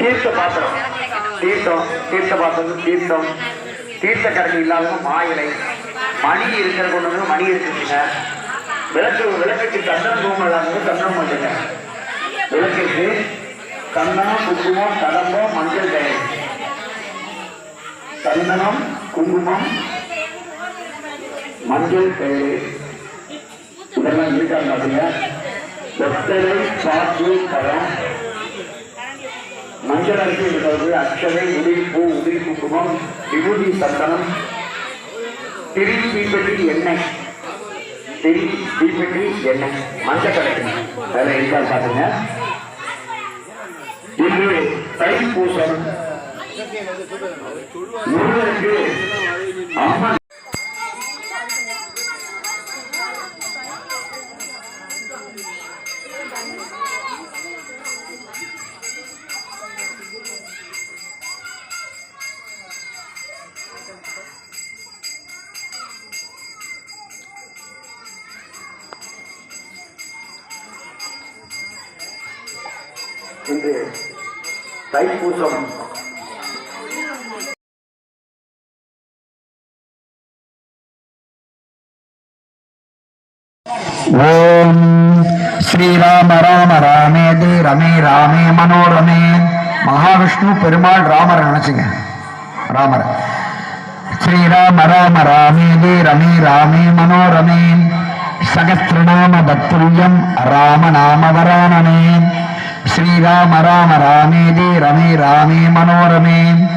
தீர்த்த பாத்திரம் தீர்த்தம் தீர்த்த பாத்திரம் தீர்த்தம் தீர்த்த கரண்டி இல்லாதவங்க மாயிலை மணி இருக்கிற கொண்டு வந்து மணி இருக்குங்க விளக்கு விளக்குக்கு சந்தனம் தூமம் இல்லாதவங்க சந்தனம் பண்ணுங்க விளக்குக்கு கண்ணம் குங்குமம் கடம்பம் மஞ்சள் கயிறு சந்தனம் குங்குமம் மஞ்சள் கயிறு இதெல்லாம் இருக்காங்க அப்படிங்க எத்தனை பாட்டு பழம் மஞ்சள் அரிசி இருக்கிறது அக்ஷதை உதிரி பூ உதிரி விபூதி சந்தனம். திரி தீப்பெட்டி எண்ணெய். திரி தீப்பெட்டி எண்ணெய். மஞ்சள் கிடைக்கும் அதில் இருக்கா பாருங்க இன்று தைப்பூசம். முருகனுக்கு அம்மன் ஓம். ஸ்ரீராம ராம ராமேதி ரமே ராமே மனோரமே. மகாவிஷ்ணு பெருமாள் ராமரை நினைச்சுங்க. ராமர். ஸ்ரீராம ராம ராமேதி ரமே ராமே மனோரமே. சகஸ்ரநாம தத்துல்யம் ராமநாம வரானனே ஸ்ரீராம ராம ராமேதி ரமே ராமே மனோரமே.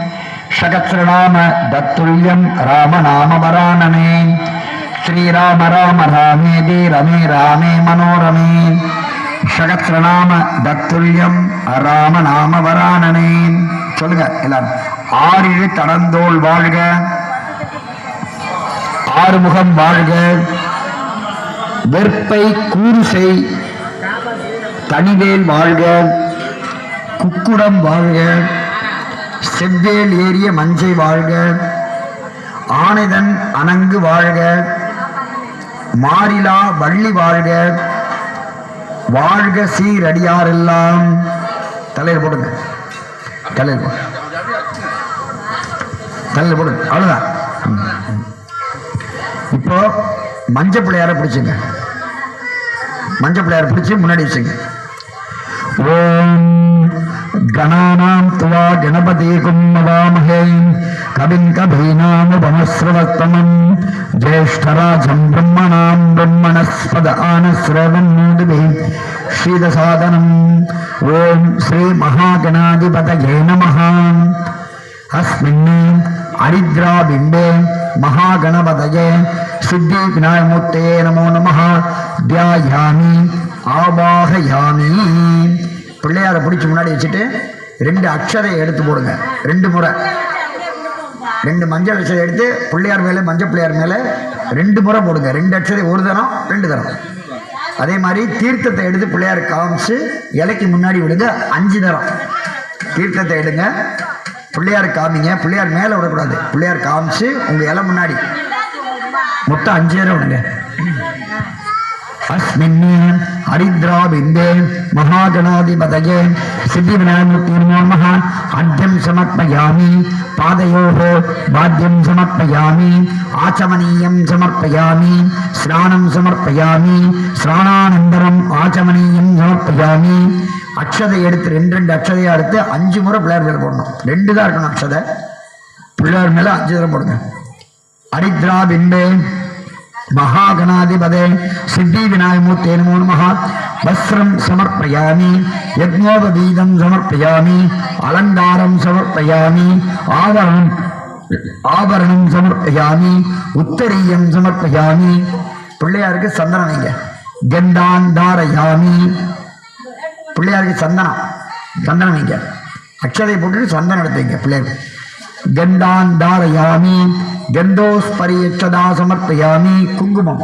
சகஸ்ரநாம தத்துல்யம் ராமநாம வரானனே ஸ்ரீராம ராம ராமேதி ரமே ராமே. மனோரமே நாம தத்துல்யம் ராம நாம வராணனே சொல்லுங்க எல்லாரும். ஆறிழு தடந்தோள் வாழ்க. ஆறுமுகம் வாழ்க. வெற்பை கூறுசை தனிவேல் வாழ்க. குக்குடம் வாழ்க. செவ்வேல் ஏறிய மஞ்சை வாழ்க. ஆனிதன் அனங்கு வாழ்க. மாறிலா வள்ளி வாழ்க. வாழ்க சீரடியாரெல்லாம். தலையில் போடுங்க தலையில் போடுங்க தலையில் போடுங்க அவ்வளோதான் இப்போ மஞ்ச பிள்ளையார பிடிச்சுங்க. மஞ்ச பிள்ளையார பிடிச்சு முன்னாடி வச்சுங்க. ஓம் கணானாம் துவா கணபதி கும்மவாமகே கவின் கபீனாமுபமஸ்ரவத்தமம் ज्येष्ठराजं ब्रह्मणां ब्रह्मणस्पद आनश्रवन्नोदिभिः श्रीदसादनम् ॐ श्रीमहागणाधिपतये नमः अस्मिन् हरिद्राबिम्बे महागणपतये सिद्धिविनायकमूर्तये नमो नमः ध्यायामि ஆவாகயாமி பிள்ளையாரை பிடிச்சி முன்னாடி வச்சுட்டு ரெண்டு அக்ஷரை எடுத்து போடுங்க ரெண்டு முறை ரெண்டு மஞ்சள் அக்ஷரை எடுத்து பிள்ளையார் மேலே மஞ்சள் பிள்ளையார் மேலே ரெண்டு முறை போடுங்க. ரெண்டு அக்ஷரை ஒரு தரம் ரெண்டு தரம். அதே மாதிரி தீர்த்தத்தை எடுத்து பிள்ளையார் காமிச்சு இலைக்கு முன்னாடி விடுங்க அஞ்சு தரம். தீர்த்தத்தை எடுங்க. பிள்ளையார் காமிங்க. பிள்ளையார் மேலே விடக்கூடாது. பிள்ளையார் காமிச்சு உங்கள் இலை முன்னாடி. மொத்தம் அஞ்சு தரம் விடுங்க. अस्मिन् हरिद्राबिन्दे महागणाधिपतये सिद्धिविनायकमूर्ति नमो नमः अर्घ्यं समर्पयामि पादयोः वाद्यं समर्पयामि आचमनीयं समर्पयामि स्नानं समर्पयामि ஸ்நானானந்தரம் ஆச்சமனியம் சமர்ப்பயாமி அக்ஷதை எடுத்து ரெண்டு ரெண்டு அக்ஷதையா எடுத்து அஞ்சு முறை பிள்ளையார் மேலே போடணும் ரெண்டு தான் இருக்கணும் அக்ஷதை பிள்ளையார் மேலே அஞ்சு தடவை போடுங்க ஹரித்ரா பிம்பே மகாகணாதிபதே சித்திவிநாயமூர்த்தே நமோ நமஹ. வஸ்திரம் சமர்ப்பயாமி யக்ஞோபவீதம் சமர்ப்பயாமி அலங்காரம் சமர்ப்பயாமி ஆவரணம் ஆபரணம் சமர்ப்பயாமி உத்தரீயம் சமர்ப்பயாமி. பிள்ளையாருக்கு சந்தனம் வைங்க. கண்டாந்தாரயாமி பிள்ளையாருக்கு சந்தனம். சந்தனம் வைங்க. அக்ஷதை போட்டுட்டு சந்தனம் எடுத்துங்க பிள்ளையாருக்கு. கண்டாந்தாரயாமி தாரயாமி சமர்ப்பயாமி குங்குமம்.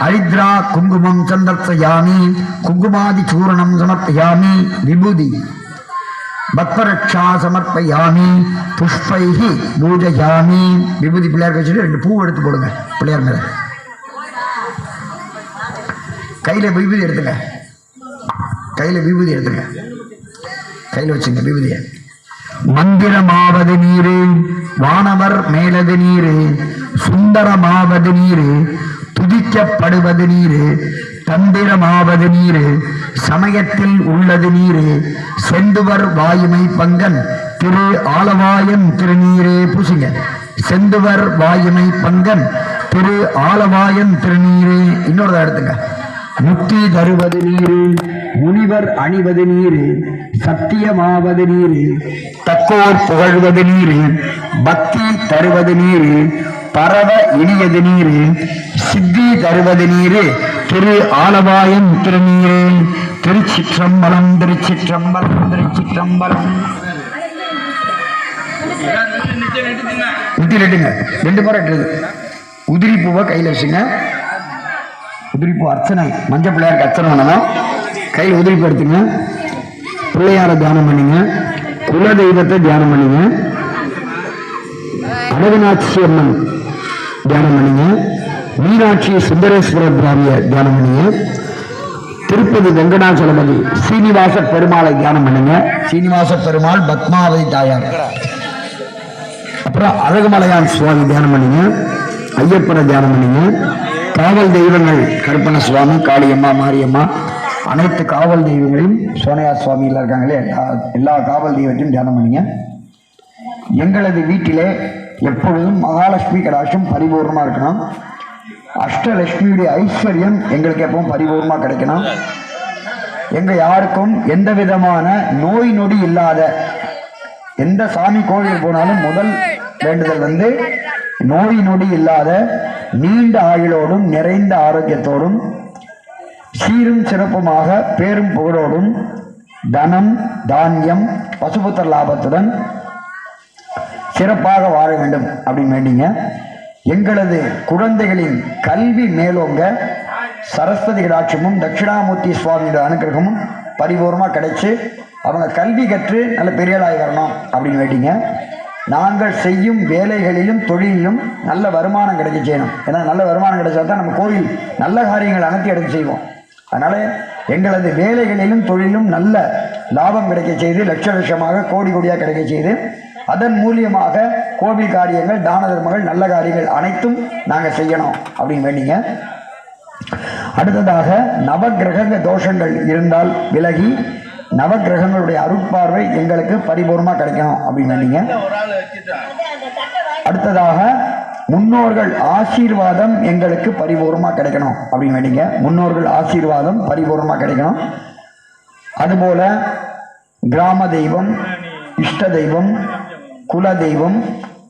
ஹரித்ரா குங்குமம் சந்தர்ப்பயாமி குங்குமாதி சூரணம் சமர்ப்பயாமி விபூதி. பத்மரக்ஷா சமர்ப்பயாமி புஷ்பைஹி பூஜயாமி விபூதி. பிள்ளையார் வச்சுட்டு ரெண்டு பூ எடுத்து போடுங்க பிள்ளையார் மேல. கையில விபூதி எடுத்துங்க. கையில் விபூதி எடுத்துங்க. கையில் வச்சுங்க விபூதியை. மந்திரமாவது நீரு வானவர் மேலது நீரு சுந்தரமாவது நீரு துதிக்கப்படுவது நீரு தந்திரமாவது நீரு சமயத்தில் உள்ளது நீரு செந்துவர் வாயுமை பங்கன் திரு ஆலவாயம் திருநீரே பூசிங்க. செந்துவர் வாயுமை பங்கன் திரு ஆலவாயம் திருநீரே. இன்னொரு எடுத்துங்க. முத்தி தருவது நீரு முனிவர் அணிவது நீரு சத்தியமாவது நீரு தக்கோர் புகழ்வது நீரு பக்தி தருவது நீரு பரவ இனியது நீரு சித்தி தருவது நீரு திரு ஆலவாயம் திருநீரு திருச்சிற்றம்பலம் திருச்சிற்றம்பலம் திருச்சிற்றம்பலம். உதிரி ரெண்டு முறை உதிரி பூவை கையில் வச்சுங்க. உதிரிப்பு அர்ச்சனை. மஞ்சள் பிள்ளையாருக்கு அர்ச்சனை பண்ணணும். கையில் உதிரிப்பு எடுத்துங்க. பிள்ளையார தியானம் பண்ணுங்க. குல தெய்வத்தை தியானம் பண்ணுங்க. அழகநாட்சி அம்மன் தியானம் பண்ணுங்க. மீனாட்சி சுந்தரேஸ்வர பிராமிய தியானம் பண்ணுங்க. திருப்பதி வெங்கடாச்சலபதி சீனிவாச பெருமாளை தியானம் பண்ணுங்க. சீனிவாச பெருமாள் பத்மாவதி தாயார். அப்புறம் அழகுமலையான் சுவாமி தியானம் பண்ணுங்க. ஐயப்பனை தியானம் பண்ணுங்க. காவல் தெய்வங்கள் கருப்பண சுவாமி காளியம்மா மாரியம்மா அனைத்து காவல் தெய்வங்களையும் சோனையா சுவாமியில் இருக்காங்களே எல்லா எல்லா காவல் தெய்வத்தையும் தியானம் பண்ணுங்க. எங்களது வீட்டிலே எப்பொழுதும் மகாலட்சுமி கடாட்சம் பரிபூர்ணமாக இருக்கணும். அஷ்டலட்சுமியுடைய ஐஸ்வர்யம் எங்களுக்கு எப்பவும் பரிபூர்ணமாக கிடைக்கணும். எங்கள் யாருக்கும் எந்த விதமான நோய் நொடி இல்லாத எந்த சாமி கோவில் போனாலும் முதல் வேண்டுதல் வந்து நோய் நொடி இல்லாத நீண்ட ஆயுளோடும் நிறைந்த ஆரோக்கியத்தோடும் சீரும் சிறப்புமாக பேரும் புகழோடும் தனம் தானியம் பசுபுத்திர லாபத்துடன் சிறப்பாக வாழ வேண்டும் அப்படின்னு வேண்டிங்க. எங்களது குழந்தைகளின் கல்வி மேலோங்க சரஸ்வதி கடாட்சமும் தட்சிணாமூர்த்தி சுவாமியோட அனுகிரகமும் பரிபூர்ணமாக கிடைச்சி அவங்க கல்வி கற்று நல்ல பெரியலாய் வரணும் அப்படின்னு வேண்டிங்க. நாங்கள் செய்யும் வேலைகளிலும் தொழிலிலும் நல்ல வருமானம் கிடைக்க செய்யணும் ஏன்னா நல்ல வருமானம் கிடைச்சா தான் நம்ம கோவில் நல்ல காரியங்கள் அனைத்து எடுத்து செய்வோம். அதனால் எங்களது வேலைகளிலும் தொழிலும் நல்ல லாபம் கிடைக்க செய்து லட்ச லட்சமாக கோடி கோடியாக கிடைக்க செய்து அதன் மூலியமாக கோவில் காரியங்கள் தான தர்மங்கள் நல்ல காரியங்கள் அனைத்தும் நாங்கள் செய்யணும் அப்படின்னு வேண்டிங்க. அடுத்ததாக நவக்கிரக தோஷங்கள் இருந்தால் விலகி நவக்கிரகங்களுடைய அருட்பார்வை எங்களுக்கு பரிபூர்ணமாக கிடைக்கணும் அப்படின்னு வேண்டிங்க அடுத்ததாக முன்னோர்கள் ஆசீர்வாதம் எங்களுக்கு பரிபூர்ணமாக கிடைக்கணும் அப்படின்னு வேண்டிங்க முன்னோர்கள் ஆசீர்வாதம் பரிபூர்ணமாக கிடைக்கணும். அதுபோல கிராம தெய்வம் இஷ்ட தெய்வம் குல தெய்வம்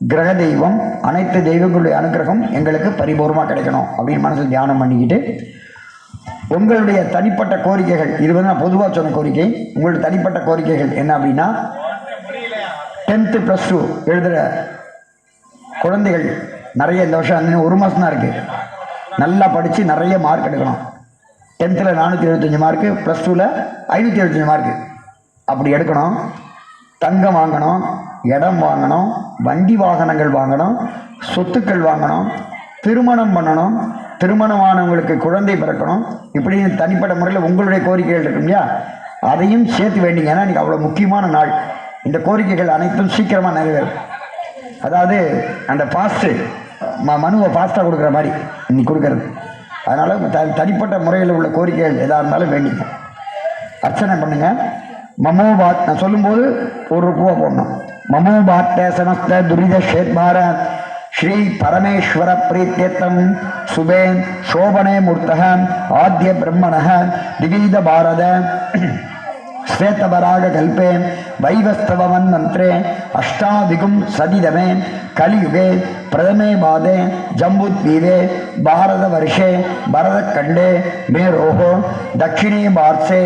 கிரக தெய்வம் அனைத்து தெய்வங்களுடைய அனுகிரகம் எங்களுக்கு பரிபூர்ணமாக கிடைக்கணும் அப்படின்னு மனசில் தியானம் பண்ணிக்கிட்டு உங்களுடைய தனிப்பட்ட கோரிக்கைகள் இது வந்து நான் பொதுவாக சொன்ன கோரிக்கை உங்களுடைய தனிப்பட்ட கோரிக்கைகள் என்ன அப்படின்னா டென்த்து ப்ளஸ் டூ எழுதுகிற குழந்தைகள் நிறைய இந்த வருஷம் அந்த ஒரு மாதம் தான் இருக்குது நல்லா படித்து நிறைய மார்க் எடுக்கணும். டென்த்தில் நானூற்றி எழுபத்தஞ்சி மார்க்கு ப்ளஸ் டூவில் ஐநூற்றி எழுபத்தஞ்சி மார்க்கு அப்படி எடுக்கணும். தங்கம் வாங்கணும் இடம் வாங்கணும் வண்டி வாகனங்கள் வாங்கணும் சொத்துக்கள் வாங்கணும் திருமணம் பண்ணணும் திருமணமானவங்களுக்கு குழந்தை பிறக்கணும். இப்படி தனிப்பட்ட முறையில் உங்களுடைய கோரிக்கைகள் இருக்கும் இல்லையா? அதையும் சேர்த்து வேண்டிங்க. ஏன்னா இன்றைக்கி அவ்வளோ முக்கியமான நாள். இந்த கோரிக்கைகள் அனைத்தும் சீக்கிரமாக நிறைவேறும். அதாவது அந்த ஃபாஸ்ட்டு ம மனுவை ஃபாஸ்ட்டாக கொடுக்குற மாதிரி இன்னைக்கு கொடுக்கறது. அதனால் த தனிப்பட்ட முறையில் உள்ள கோரிக்கைகள் எதாக இருந்தாலும் வேண்டிங்க. அர்ச்சனை பண்ணுங்க. மமோ பாத் நான் சொல்லும்போது ஒரு ரூபா போடணும். மமோ பாத்த சமஸ்த துரித ஷேத்மார ஸ்ரீ பரமேஸ்வர பிரீத்தேத்தம். சுபேன் சோபனே மூர்த்தக ஆத்திய பிரம்மண திவீத பாரத வைவஸ்தவன் மன்றே அஷ்டாதிகும் சதிதமே கலியுகே பிரதமே மாதே ஜம்புத்வீபே பாரத வருஷே பரதக்கண்டே மேரோகோ தட்சிணே பார்சே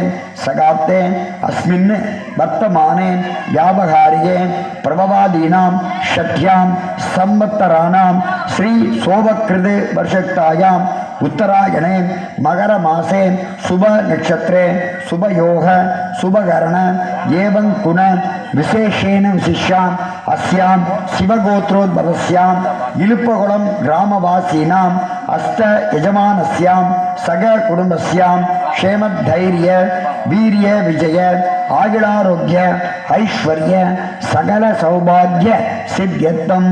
சகாத்தே அஸ்மின் வர்த்தமானே வியாபகாரியே பிரபவாதீனாம் ஷட்யாம் சம்பத்தராணாம் ஸ்ரீ சோபக்கிருது வருஷத்தாயாம் உத்தராயணே மகர மாசே சுப நட்சத்திரே சுபயோக சுபகரண ஏவங் குண விசேஷேன விசிஷ்யாம் அஸ்யாம் சிவகோத்ரோத்பவஸ்யாம் இழுப்பகுளம் கிராமவாசீனாம் அஸ்த எஜமானஸ்யாம் சக குடும்பஸ்யாம் க்ஷேமத்தைரிய வீரிய விஜய ஆயுளாரோக்கிய ஐஸ்வர்ய சகல சௌபாகிய சித்தியத்தம்.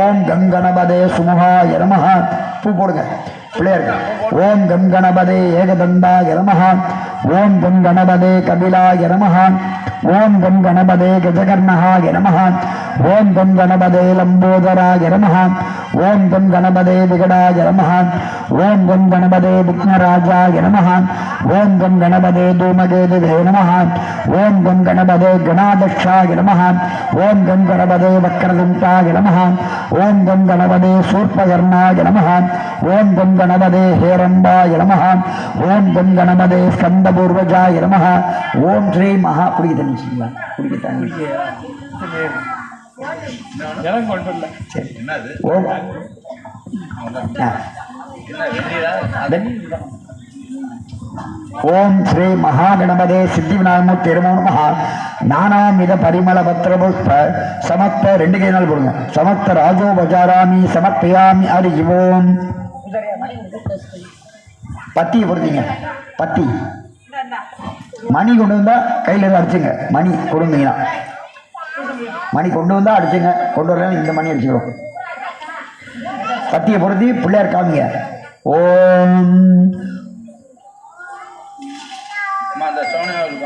ஓம் கங்கணபதே சுமுகாய நம பூ போடுங்க. ஓம் கம் கணபதே ஏகதந்தாய நமஹ. ஓம் கம் கணபதே கபிலாய நமஹ. ஓம் கம் கணபதே கஜகர்ணகாய நமஹ ஓம் கம் கணபதே லம்போதராய நமஹ ஓம் கம் கணபதே விகடாய நமஹ ஓம் கம் கணபதே விக்னராஜாய நமஹ ஓம் கம் கணபதே தூமகேதுவே நமஹ ஓம் கம் கணபதே கணாதக்ஷாய நமஹ ஓம் கம் கணபதே வக்ரதுண்டாய நமஹ ஓம் கம் கணபதே சூர்பகர்ணாய நமஹ ஓம் கம் கணபதே ஹேரம்பாய நமஹ ஓம் கம் கணபதே ஸ்கந்தபூர்வஜாய நமஹ ஓம் ஸ்ரீ மகா புரியுது இருந்துச்சுங்களா வச்சுக்கீங்களா குடிக்க தண்ணி ஜலம் கொண்டு வரல சரி. என்னது ஓம் ஓம் ஸ்ரீ மகாகணபதே சித்தி விநாயகமூர்த்தி நமோ நமஹ. நானாமித பரிமள பத்திரபுஷ்ப சமத்த ரெண்டு கை நாள் போடுங்க. சமத்த ராஜோ பஜாராமி சமர்ப்பயாமி ஹரி ஓம் பத்தி பொறுத்தீங்க. பத்தி. மணி கொண்டு வந்தா கையில இருந்து அடிச்சுங்க. மணி கொடுந்தீங்கன்னா மணி கொண்டு வந்தா அடிச்சுங்க. கொண்டு வரலாம் இந்த மணி அடிச்சுக்கிறோம். பத்தியை பொருத்தி பிள்ளையார் காமிங்க. ஓம்.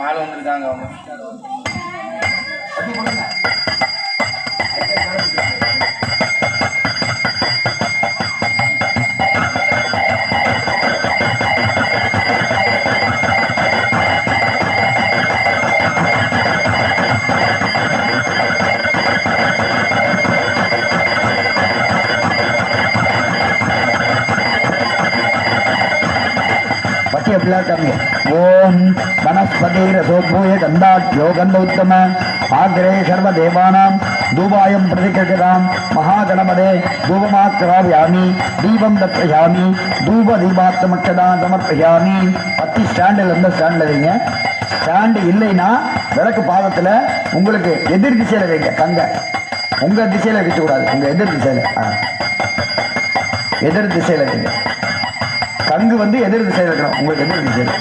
ஆள் வந்திருக்காங்க அவங்க. பட்டிய பிள்ளாக்காங்க ஓம் வனஸ்பதி ரசோத்பூய கந்தாட்சியோ கந்த உத்தம தீபம் தூப சமர்ப்பயாமி ஸ்டாண்டில் இருந்த ஸ்டாண்டில் வைங்க ஸ்டாண்டு இல்லைன்னா விளக்கு பாதத்தில் உங்களுக்கு எதிர் திசையில் வைங்க தங்க உங்க திசையில் வைக்கக்கூடாது உங்க எதிர் திசையில் எதிர் திசையில் வைங்க கங்கு வந்து எதிர் திசையில் இருக்கணும். உங்களுக்கு எதிர் திசையில்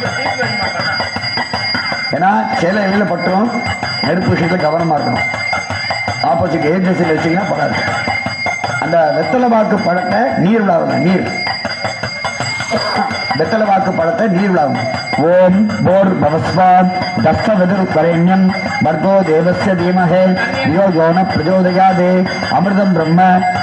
ஏன்னா சில இதில் பட்டும் நெருப்பு விஷயத்தில் கவனமாக இருக்கணும். ஆப்போசிட் எதிர் திசையில் வச்சிங்கன்னா படம் அந்த வெத்தலை வாக்கு பழத்தை நீர் விழாவில் நீர். வெத்தலை வாக்கு பழத்தை நீர் விழாவும் ஓம் போர் பவஸ்வாத் தஸ்த வெதிர் வரண்யம் பர்கோ தேவஸ்ய தீமகே. யோ யோன பிரஜோதயாதே. அமிர்தம் பிரம்ம.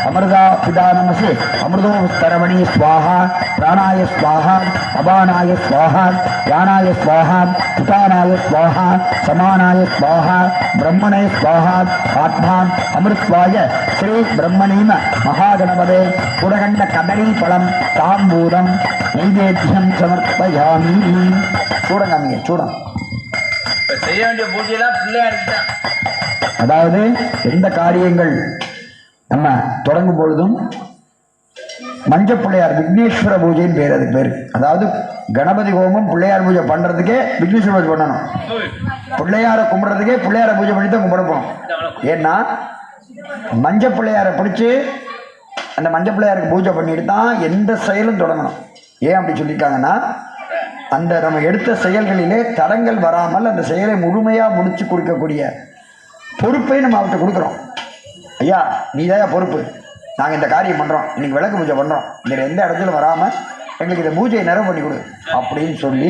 அமிர்தா பிதானமசி அமிர்தோ தரமணி ஸ்வாஹா. பிராணாய ஸ்வாஹா. அபானாய ஸ்வாஹா. யானாய ஸ்வாஹா. புதானாய ஸ்வாஹா. சமானாய ஸ்வாஹா. பிரம்மணே ஸ்வாஹா. ஆத்மான் அமிர்த்வாய ஸ்ரீ பிரம்மணீம மகாகணபதே. புடகண்ட கதலி பழம். தாம்பூரம் நைவேத்தியம் சமர்ப்பயாமி. சூடம். இப்ப செய்ய வேண்டிய பூஜையெல்லாம் பிள்ளையாருக்கு தான் அதாவது எந்த காரியங்கள் நம்ம தொடங்கும் பொழுதும் மஞ்ச பிள்ளையார் விக்னேஸ்வர பூஜைன்னு பேர் அதுக்கு பேர். அதாவது கணபதி ஹோமம் பிள்ளையார் பூஜை பண்றதுக்கே விக்னேஸ்வர பூஜை பண்ணணும். பிள்ளையாரை கும்பிட்றதுக்கே பிள்ளையார பூஜை பண்ணி தான் கும்பிட போகணும் ஏன்னா மஞ்ச பிள்ளையாரை பிடிச்சி அந்த மஞ்ச பிள்ளையாருக்கு பூஜை பண்ணிட்டு தான் எந்த செயலும் தொடங்கணும். ஏன் அப்படி சொல்லியிருக்காங்கன்னா அந்த நம்ம எடுத்த செயல்களிலே தடங்கள் வராமல் அந்த செயலை முழுமையாக முடித்து கொடுக்கக்கூடிய பொறுப்பை நம்ம அவர்கிட்ட கொடுக்குறோம். ஐயா நீ தான் பொறுப்பு? நாங்கள் இந்த காரியம் பண்ணுறோம் இன்னைக்கு விளக்கு பூஜை பண்ணுறோம் இதில் எந்த இடத்துல வராமல் எங்களுக்கு இந்த பூஜையை நிறைவு பண்ணி கொடு அப்படின்னு சொல்லி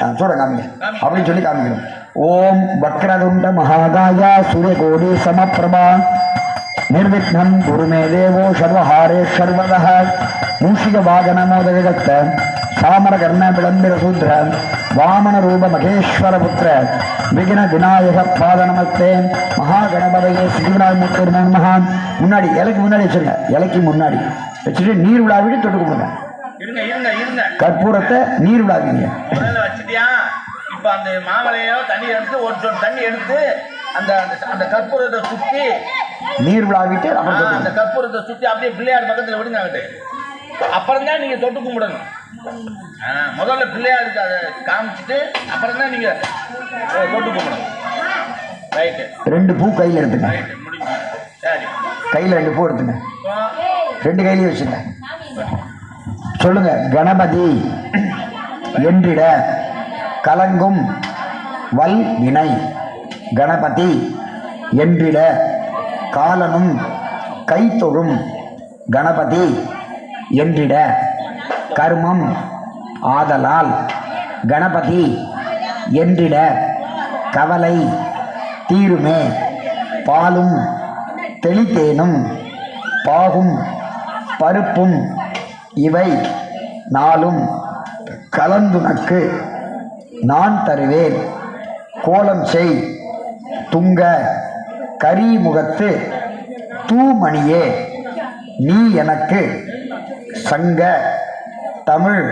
ஆ, சூட காமிங்க. அப்படின்னு சொல்லி காமிக்கணும். ஓம் வக்ரதுண்ட மகாகாயா சூரியகோடி சமப்பிரபா. நிர்விக்னம் குருமே தேவோ சர்வஹாரே சர்வதः மூஷிக வாகன மோதகத்த சாமர கர்ண விளம்பிர சூத்ர வாமன ரூப மகேஸ்வர புத்திர விக்ன விநாயக பாத நமஸ்தே மகாகணபதையே சிவநாயமுத்தூர் மகான் முன்னாடி இலைக்கு முன்னாடி வச்சிருங்க. இலைக்கு முன்னாடி. வச்சுட்டு நீர் விழாவிட்டு தொட்டு இருங்க கற்பூரத்தை நீர் விழாவீங்க வச்சுட்டியா? இப்ப அந்த மாமலையோ தண்ணி எடுத்து ஒரு தண்ணி எடுத்து அந்த அந்த- கற்பூரத்தை சுத்தி நீர் விழாவிட்டு அந்த கற்பூரத்தை சுத்தி அப்படியே பிள்ளையார் பக்கத்துல விடுங்க அங்கிட்டு அப்புறம் தான் நீங்க தொட்டு கும்பிடணும். முதல்ல பிள்ளையாருக்கு அதை காமிச்சிட்டு அப்புறம் தான் நீங்க அஹ், தொட்டு கும்பிடணும். ரைட்டு. ரெண்டு பூ கையில் எடுத்துங்க. சரி. கையில் ரெண்டு பூ எடுத்துங்க. ரெண்டு கையிலையும் வச்சுங்க. சொல்லுங்க கணபதி என்றிட கலங்கும் வல் வினை. கணபதி என்றிட காலனும் கைத்தொழும் கணபதி என்றிட கர்மம் ஆதலால் கணபதி என்றிட கவலை தீருமே. பாலும் தெளித்தேனும் பாகும் பருப்பும் இவை நாளும் கலந்துனக்கு நான் தருவேன். கோலம் செய். துங்க கரிமுகத்து தூமணியே நீ எனக்கு சங்க தமிழ்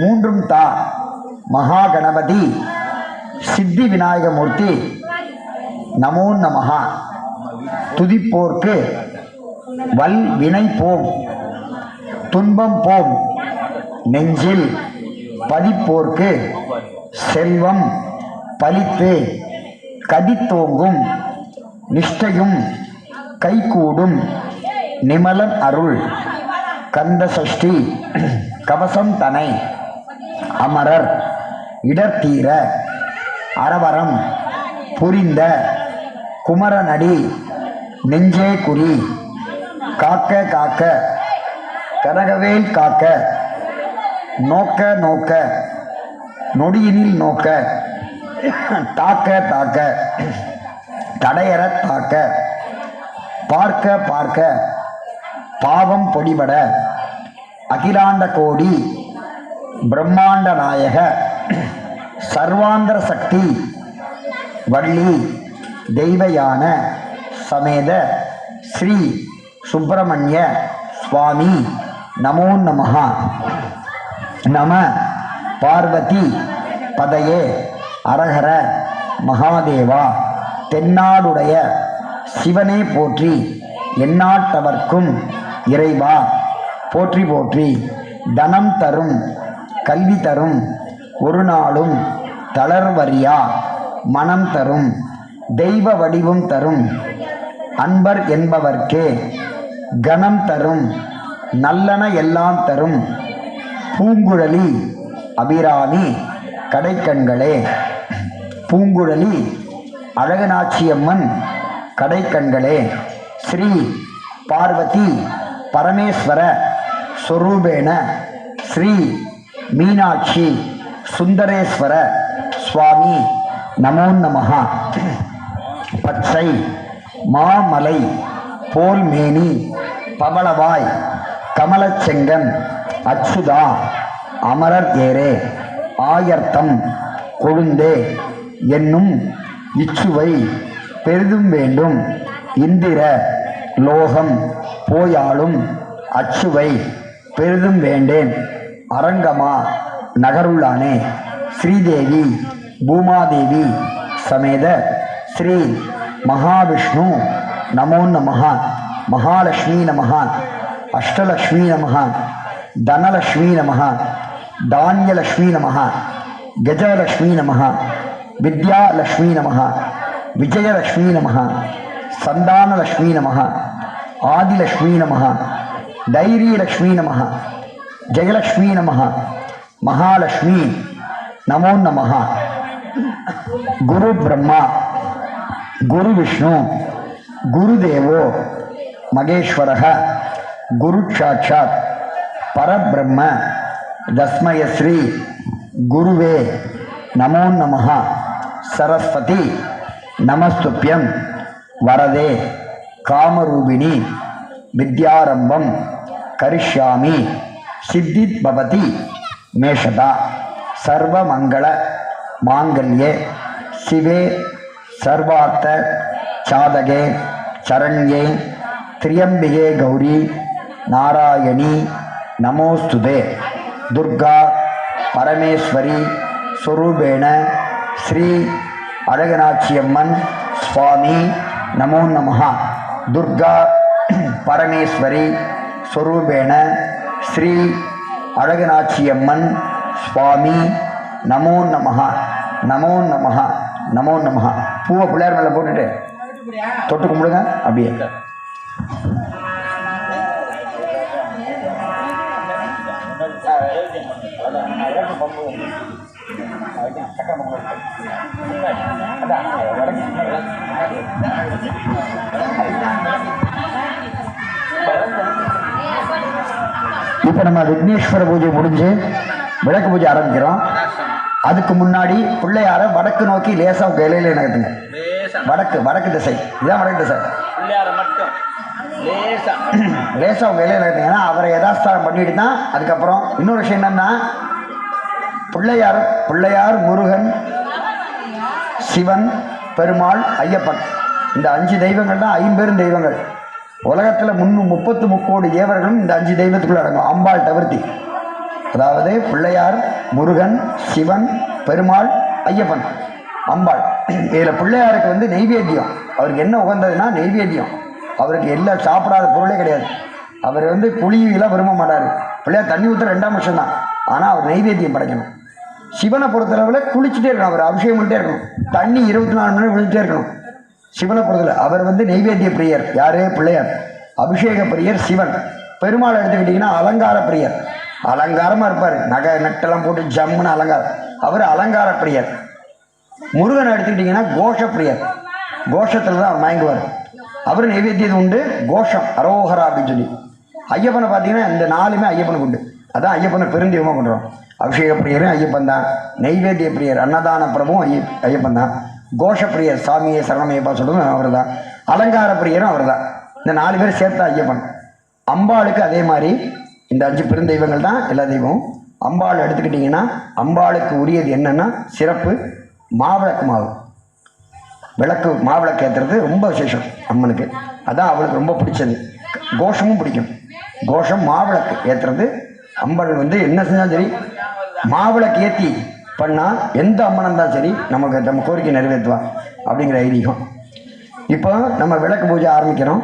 மூன்றும் தா மகாகணபதி சித்தி விநாயகமூர்த்தி நமோ நமகா துதிப்போர்க்கு வல் வினை போம் துன்பம் போம் நெஞ்சில் பதிப்போர்க்கு செல்வம் பலித்து கதித்தோங்கும் நிஷ்டையும் கைகூடும் நிமலன் அருள் கந்த சஷ்டி கவசம் தனை அமரர் இடர்த்தீர அரவரம் புரிந்த குமரனடி நெஞ்சே குறி காக்க காக்க கனகவேல் காக்க நோக்க நோக்க நொடியினில் நோக்க தாக்க தாக்க. தடையற தாக்க. பார்க்க பார்க்க. பாவம் பொடிபட. அகிலாண்ட கோடி. பிரம்மாண்ட நாயக. சர்வாந்தர சக்தி. வள்ளி. தெய்வயான சமேத. ஸ்ரீ. சுப்பிரமணிய. சுவாமி. நமோ நமஹா. நம. பார்வதி. பதையே. அரகர மகாதேவா தென்னாடுடைய சிவனே போற்றி எந்நாட்டவர்க்கும் இறைவா போற்றி போற்றி தனம் தரும் கல்வி தரும் ஒரு நாளும் தளர்வரியா மனம் தரும் தெய்வ வடிவம் தரும் அன்பர் என்பவர்க்கே கணம் தரும் நல்லன எல்லாம் தரும் பூங்குழலி அபிராமி கடைக்கண்களே. பூங்குழலி அழகனாட்சியம்மன் கடைக்கண்களே ஸ்ரீ பார்வதி பரமேஸ்வர சொரூபேண ஸ்ரீ மீனாட்சி சுந்தரேஸ்வர சுவாமி நமோ நமகா பச்சை மாமலை போல்மேனி பவளவாய் கமலச்செங்கன் அச்சுதா அமரர் ஏரே ஆயர்த்தம் கொழுந்தே என்னும் இச்சுவை பெரிதும் வேண்டும். இந்திர லோகம் போயாலும் அச்சுவை பெரிதும் வேண்டேன். அரங்கமா நகருள்ளானே ஸ்ரீதேவி பூமாதேவி சமேத ஸ்ரீ மகாவிஷ்ணு நமோ நமஹா மகாலட்சுமி நமஹா அஷ்டலக்ஷ்மி நமஹா தனலக்ஷ்மி நமஹா தானியலக்ஷ்மி நமஹா கஜலக்ஷ்மி நமஹா வித்யா லக்ஷ்மி நமகா விஜயலக்ஷ்மி நமகா சந்தான லக்ஷ்மி நமகா ஆதிலக்ஷ்மி நமகா நமஹ தைரியலக்ஷ்மி நமகா ஜெயலக்ஷ்மி நமகா மகாலட்சுமி நமோ நமகா குரு பிரம்மா குரு விஷ்ணு குருதேவோ மகேஸ்வரः குரு சாட்சாத் பரபிரம்ம தஸ்மயஸ்ரீ குருவே நமோ நமகா சரஸ்வதி நமஸ்துப்பியம் வரதே. காமரூபிணி. வித்யாரம்பம். கரிஷ்யாமி. சித்தித் பவதி. மேஷதா. சர்வமங்கள மாங்கல்யே. சிவே சர்வார்த்த சாதகே. சரண்யே. திரியம்பிகே கௌரி. நாராயணி. நமோஸ்துதே. துர்கா. பரமேஸ்வரி. சுரூபேண. ஸ்ரீ அழகநாச்சியம்மன் சுவாமி நமோ நமஹா. துர்கா பரமேஸ்வரி ஸ்வரூபேண ஸ்ரீ அழகநாச்சியம்மன் சுவாமி நமோ நமஹா. நமோ நமஹா. நமோ நமஹா. பூவை பிள்ளையார் மேலே போட்டுட்டு. தொட்டு கும்பிடுங்க அப்படியே. இப்போ நம்ம விக்னேஸ்வர பூஜை முடிஞ்சு விளக்கு பூஜை ஆரம்பிக்கிறோம். அதுக்கு முன்னாடி பிள்ளையார வடக்கு நோக்கி லேசாக கையில நகர்த்துங்க லேசா வடக்கு வடக்கு திசை. இதுதான் வடக்கு திசை. லேசா. அவங்க கையில நகர்த்துங்கன்னா அவரை யதாஸ்தானம் பண்ணிட்டு தான் அதுக்கப்புறம் இன்னொரு விஷயம் என்னன்னா பிள்ளையார் பிள்ளையார் முருகன் சிவன் பெருமாள் ஐயப்பன். இந்த அஞ்சு தெய்வங்கள் தான் ஐம்பெரும் தெய்வங்கள். உலகத்தில் முன்னு முப்பத்து முக்கோடி ஏவர்களும் இந்த அஞ்சு தெய்வத்துக்குள்ள அடங்கும். அம்பாள் தவிர்த்தி. அதாவது பிள்ளையார் முருகன் சிவன் பெருமாள் ஐயப்பன். அம்பாள். இதில் பிள்ளையாருக்கு வந்து நெய்வேத்தியம். அவருக்கு என்ன உகந்ததுன்னா நெய்வேத்தியம். அவருக்கு எல்லா சாப்பிடாத பொருளே கிடையாது. அவர் வந்து புளியெல்லாம் விரும்ப மாட்டார். பிள்ளையார் தண்ணி ஊற்ற ரெண்டாம் வருஷம் தான் ஆனால் அவர் நெய்வேத்தியம் படைக்கணும். சிவனை பொறுத்தளவில் குளிச்சுட்டே இருக்கணும். அவர் அபிஷேகம் பண்ணிட்டே இருக்கணும். தண்ணி இருபத்தி நாலு மணி நேரம் விழுந்துட்டே இருக்கணும். சிவனை பொறுத்தல அவர் வந்து நெய்வேத்திய பிரியர். யாரே? பிள்ளையார். அபிஷேக பிரியர் சிவன். பெருமாள் எடுத்துக்கிட்டிங்கன்னா அலங்கார பிரியர். அலங்காரமாக இருப்பார். நகை நட்டெல்லாம் போட்டு ஜம்முன்னு அலங்காரம். அவர் அலங்கார பிரியர். முருகன் எடுத்துக்கிட்டிங்கன்னா கோஷ பிரியர். கோஷத்தில் தான் அவர் மயங்குவார். அவர் நைவேத்தியது உண்டு கோஷம் அரோகரா அப்படின்னு சொல்லி. ஐயப்பனை பார்த்தீங்கன்னா இந்த நாலுமே ஐயப்பனுக்கு உண்டு. அதான் ஐயப்பனை பெருந்தெய்வமாக பண்ணுறோம் அபிஷேக பிரியரும் ஐயப்பன் தான். நைவேத்திய பிரியர் அன்னதான பிரபுவும் ஐய ஐயப்பன் தான். கோஷ பிரியர் சாமியை சரணமையப்பா சொல்கிறதும் அவர் தான். அலங்கார பிரியரும் அவர் தான். இந்த நாலு பேர் சேர்த்தா ஐயப்பன். அம்பாளுக்கு அதே மாதிரி இந்த அஞ்சு பெருந்தெய்வங்கள் தான் எல்லா தெய்வம் அம்பாள் எடுத்துக்கிட்டிங்கன்னா அம்பாளுக்கு உரியது என்னன்னா சிறப்பு மாவிளக்கு மாவு. விளக்கு மாவிளக்கு ஏற்றுறது ரொம்ப விசேஷம் அம்மனுக்கு. அதான் அவளுக்கு ரொம்ப பிடிச்சது. கோஷமும் பிடிக்கும். கோஷம் மாவிளக்கு ஏற்றுறது அம்பாள் வந்து என்ன செஞ்சாலும் சரி மாவிளக்கு ஏற்றி பண்ணால் எந்த அம்மனம் இருந்தாலும் சரி நமக்கு நம்ம கோரிக்கை நிறைவேற்றுவான் அப்படிங்கிற ஐதீகம். இப்போ நம்ம விளக்கு பூஜை ஆரம்பிக்கிறோம்.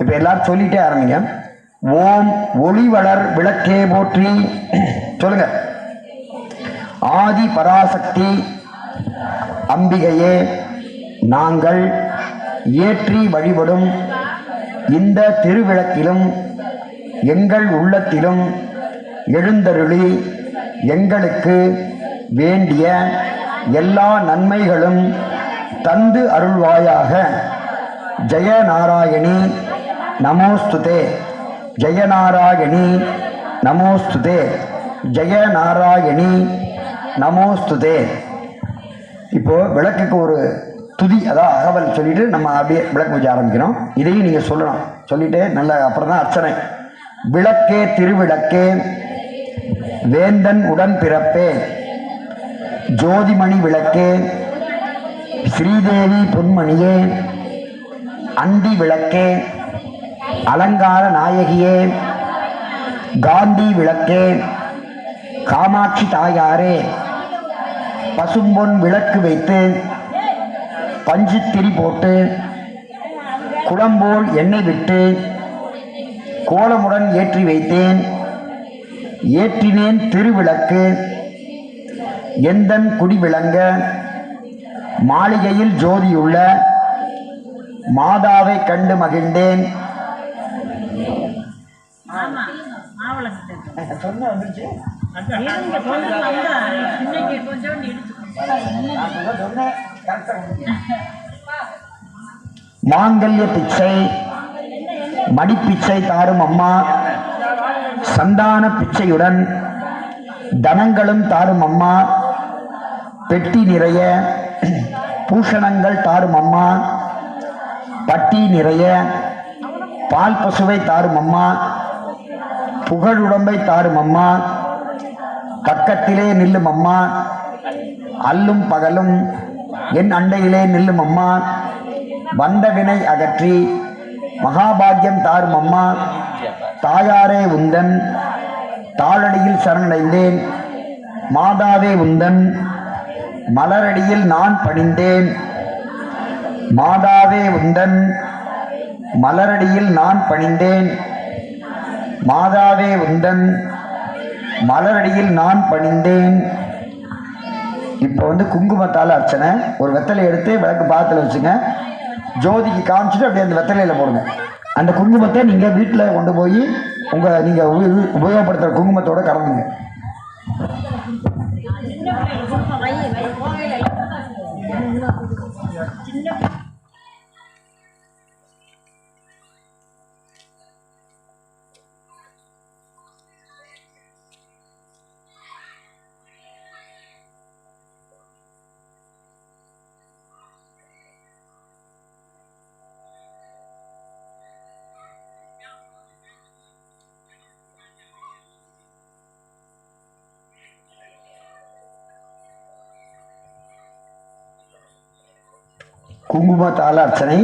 இப்போ எல்லாரும் சொல்லிட்டே ஆரம்பிங்க. ஓம் ஒளி வளர் விளக்கே போற்றி. சொல்லுங்க. ஆதி பராசக்தி அம்பிகையே நாங்கள் ஏற்றி வழிபடும் இந்த திருவிளக்கிலும் எங்கள் உள்ளத்திலும் எழுந்தருளி எங்களுக்கு வேண்டிய எல்லா நன்மைகளும் தந்து அருள்வாயாக. ஜெயநாராயணி நமோஸ்துதே. ஜெயநாராயணி நமோஸ்துதே. ஜெயநாராயணி நமோஸ்துதே. இப்போ விளக்குக்கு ஒரு துதி அதாவது அகவல் சொல்லிட்டு நம்ம அப்படியே விளக்கு பூஜை ஆரம்பிக்கிறோம். இதையும் நீங்கள் சொல்லணும். சொல்லிட்டு நல்ல அப்புறம் தான் அர்ச்சனை. விளக்கே திருவிளக்கே வேந்தன் உடன் பிறப்பே. ஜோதிமணி விளக்கே. ஸ்ரீதேவி பொன்மணியே. அந்தி விளக்கே. அலங்கார நாயகியே. காந்தி விளக்கே. காமாட்சி தாயாரே. பசும்பொன் விளக்கு வைத்து பஞ்சுத்திரி போட்டு குளம்போல் எண்ணெய் விட்டு கோலமுடன் ஏற்றி வைத்தேன். ஏற்றினேன் திருவிளக்கு. எந்தன் குடி விளங்க மாளிகையில் ஜோதியுள்ள மாதாவை கண்டு மகிழ்ந்தேன். மாங்கல்ய பிச்சை மடிப்பிச்சை தாரும் அம்மா. சந்தான பிச்சையுடன் தனங்களும் தாரும் அம்மா. பெட்டி நிறைய பூஷணங்கள் தாரும் அம்மா. பட்டி நிறைய பால் பசுவை தாரும் அம்மா. புகழுடம்பை தாரும் அம்மா. பக்கத்திலே நில்லும் அம்மா. அல்லும் பகலும் என் அண்டையிலே நில்லும் அம்மா. வந்த வினை அகற்றி மகாபாகியம் தாரும் அம்மா. தாயாரே உந்தன் தாளடியில் சரணடைந்தேன். மாதாவே உந்தன் மலரடியில் நான் பணிந்தேன். மாதாவே உந்தன் மலரடியில் நான் பணிந்தேன். மாதாவே உந்தன் மலரடியில் நான் பணிந்தேன். இப்போ வந்து குங்குமத்தால் அர்ச்சனை. ஒரு வெத்தலை எடுத்து விளக்கு பாத்தில் வச்சுங்க. ஜோதிக்கு காமிச்சிட்டு அப்படியே அந்த வெத்தலையில் போடுங்க. அந்த குங்குமத்தை நீங்கள் வீட்டில் கொண்டு போய் உங்கள் நீங்கள் உபயோகப்படுத்துகிற குங்குமத்தோட கலந்துங்க कुंकुम तालार्थने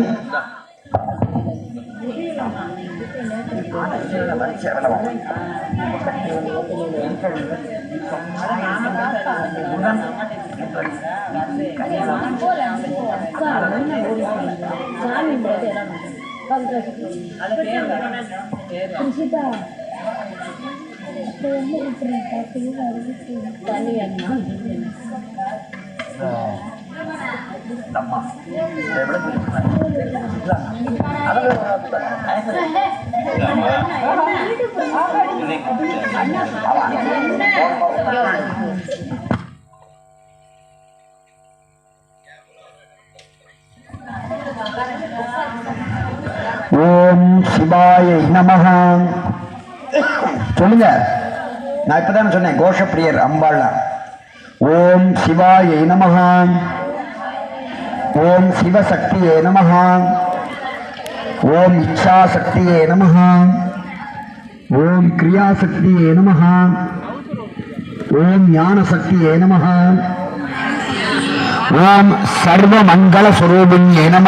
तो Yeah. हाँ। குங்குமத்தால் அர்ச்சனை ஓம் சிவாய நமஹ. சொல்லுங்க. நான் இப்பதானே சொன்னேன் கோஷப்பிரியர் அம்பாள் ஓம் சிவாய நமஹ. ஓம் சிவசக்தியே நமகா ஓம் இச்சாசக்தியே நமகா ஓம் கிரியாசக்தியே நமகா ஓம் ஞானசக்தியே நமகா ஓம் சர்வமங்கள சுரூபின் நம